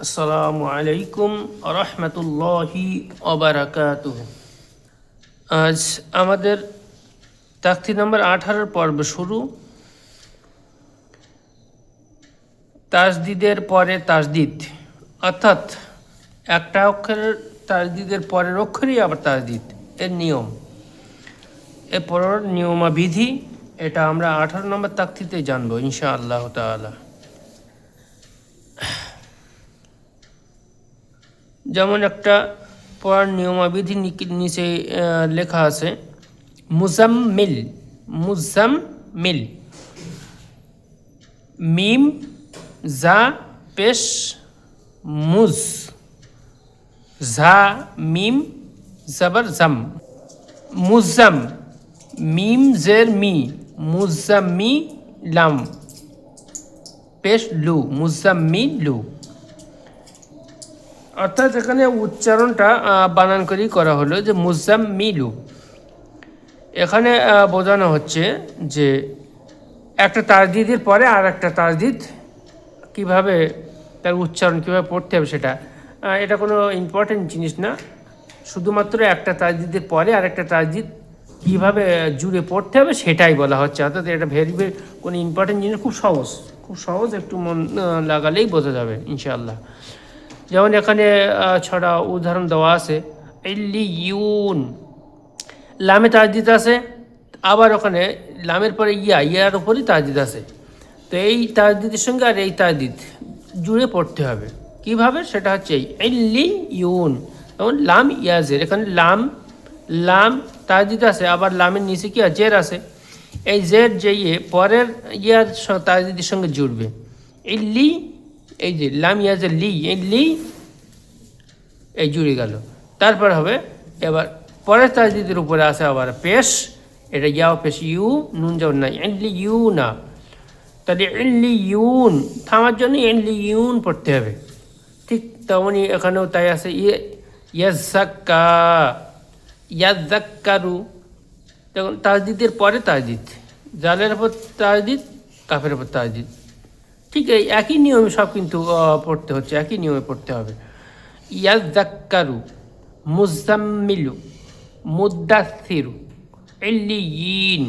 আসসালামু আলাইকুম রহমতুল্লাহি ওবরাকাত আজ আমাদের তাকতি নম্বর আঠারোর পর্ব শুরু। তাজদিদের পরে তাজদিদ। অর্থাৎ একটা অক্ষরের তাজদিদের পরের অক্ষরই আবার তাজদিদ। এর নিয়ম। এরপর নিয়মাবিধি, এটা আমরা আঠারো নম্বর তাকতিতে জানব ইনশা আল্লাহ তাআলা। যেমন একটা পড়ার নিয়মাবিধি নিচে লেখা আছে, মুজাম্মিল মুজাম্মিল। মিম জা পেশ, মুজ। ঝা মিম, জবর, জাম। মুজাম, মিম, জের, মি। মুজাম্মি লাম পেশ, লু। মুজাম্মি লু অর্থাৎ এখানে উচ্চারণটা বানান করেই করা হলো যে মুজাম মিলু এখানে বোঝানো হচ্ছে যে একটা তাজদিদের পরে আর একটা তাজদিদ কীভাবে তার উচ্চারণ কীভাবে পড়তে হবে সেটা। এটা কোনো ইম্পর্টেন্ট জিনিস না। শুধুমাত্র একটা তাজদিদের পরে আর একটা তাজদিদ কীভাবে জুড়ে পড়তে হবে সেটাই বলা হচ্ছে। অর্থাৎ এটা ভেরি ভেরি কোনো ইম্পর্টেন্ট জিনিস খুব সহজ। খুব সহজ, একটু মন লাগালেই বোঝা যাবে, ইনশাআল্লাহ। যেমন এখানে ছটা উদাহরণ দেওয়া আছে। ইউন লামে তাজদিদ আছে, আবার ওখানে লামের পরে ইয়া, ইয়ার উপরই তাজদিদ আছে। তো এই তাজদিদের সঙ্গে আর এই তাজদিদ জুড়ে পড়তে হবে। কীভাবে? সেটা হচ্ছে এই ইউন যেমন লাম ইয়াজের এখানে লাম লাম, তাজদিদ আছে, আবার লামের নিচে কি জের আছে। এই জের যে ইয়ে পরের ইয়ার তাজদিদের সঙ্গে জুড়বে। এই লি এই যে লাম ইয়াজে লি, এই লি এই জুড়ে গেল। তারপর হবে, এবার পরের তাজদিদের উপরে আসে আবার পেশ, এটা ইয়াও, পেশ, ইউ, নুন যাও না, এনলি, ইউ না। তাহলে এনলি, ইউন, থামার জন্য এনলি, ইউন পড়তে হবে। ঠিক তেমনই এখানেও তাই আছে ইয়ে ইয়াজ্জাক্কা, ইয়াজ্জাক্কারু। তখন তাজদিদের পরে তাজদিদ, জালের ওপর তাজদিদ, কাফের ওপর তাজদিদ। ঠিক এই একই নিয়মে সব কিন্তু পড়তে হচ্ছে, একই নিয়মে পড়তে হবে। ইয়াজ্জাক্কারু মুজাম্মিলু মুদাসিরু ইল্লিয়িন